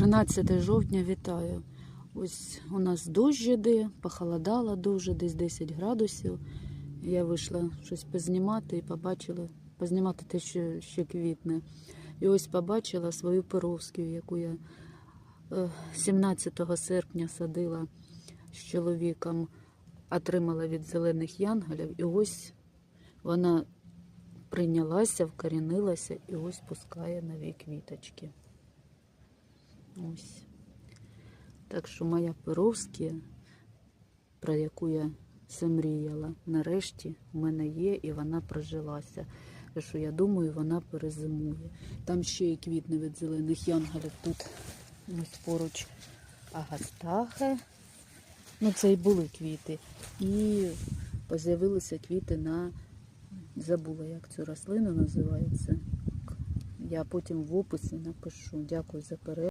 13 жовтня вітаю. Ось у нас дощ іде, похолодало дуже, десь 10 градусів. Я вийшла щось познімати і побачила, познімати те, що ще квітне. І ось побачила свою перовську, яку я е, 17 серпня садила з чоловіком, отримала від зелених янголів. І ось вона прийнялася, вкорінилася і ось пускає нові квіточки. Ось. Так що моя Перовська, про яку я все мріяла, нарешті в мене є і вона прожилася. Так що я думаю, вона перезимує. Там ще і квітне від зелених янголів. Тут ось поруч агастахи. Ну, це і були квіти. І з'явилися квіти на забула, як цю рослину називається. Я потім в описі напишу. Дякую за перегляд.